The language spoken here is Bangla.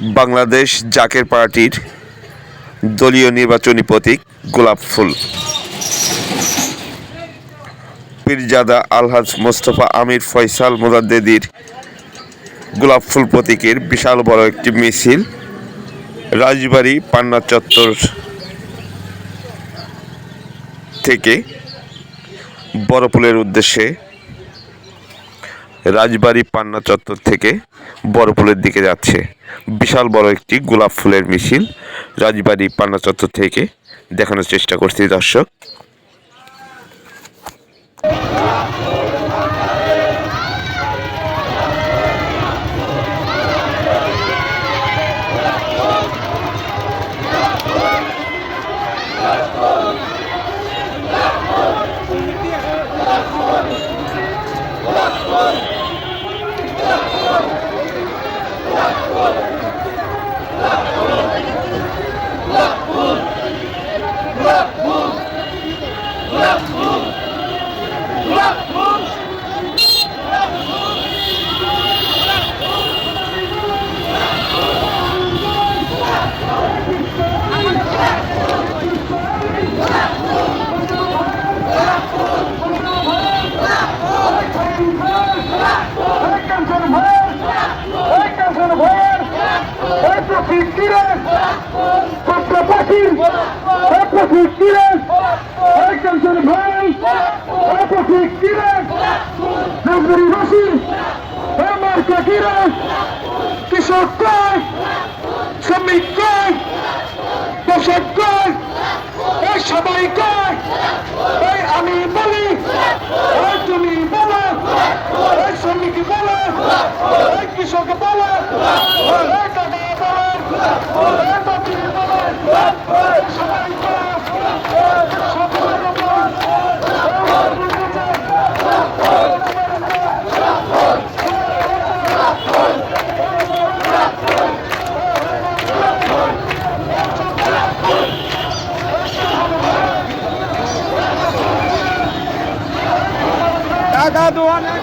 বাংলাদেশ জাকের পার্টির দলীয় নির্বাচনী প্রতীক গোলাপ ফুল। পীরজাদা আলহাজ মোস্তফা আমির ফয়সাল মোজাদ্দেদির গোলাপ ফুল প্রতীকের বিশাল বড় একটি মিছিল রাজবাড়ি পান্না চত্বর থেকে বড় বড়পুলের উদ্দেশ্যে রাজবাড়ী পান্না চত্বর থেকে বড়পুলের দিকে যাচ্ছে। বিশাল বড় একটি গোলাপ ফুলের মিছিল রাজবাড়ি পান্না চত্বর থেকে দেখানোর চেষ্টা করছি দর্শক। Welcome to Welcome to the world! Welcome to Kiran! Nazari Rashid! Omar Kakiran! কৃষক কয় শ্রমিক কয় কৃষক কয় এই সবাই কয় এই আমি বলি এই তুমি বলো এই শ্রমিক বলো এই কৃষক বলো এই বাপি বলো এই সবাই বলো সবাই বলো টাকা দোয়া না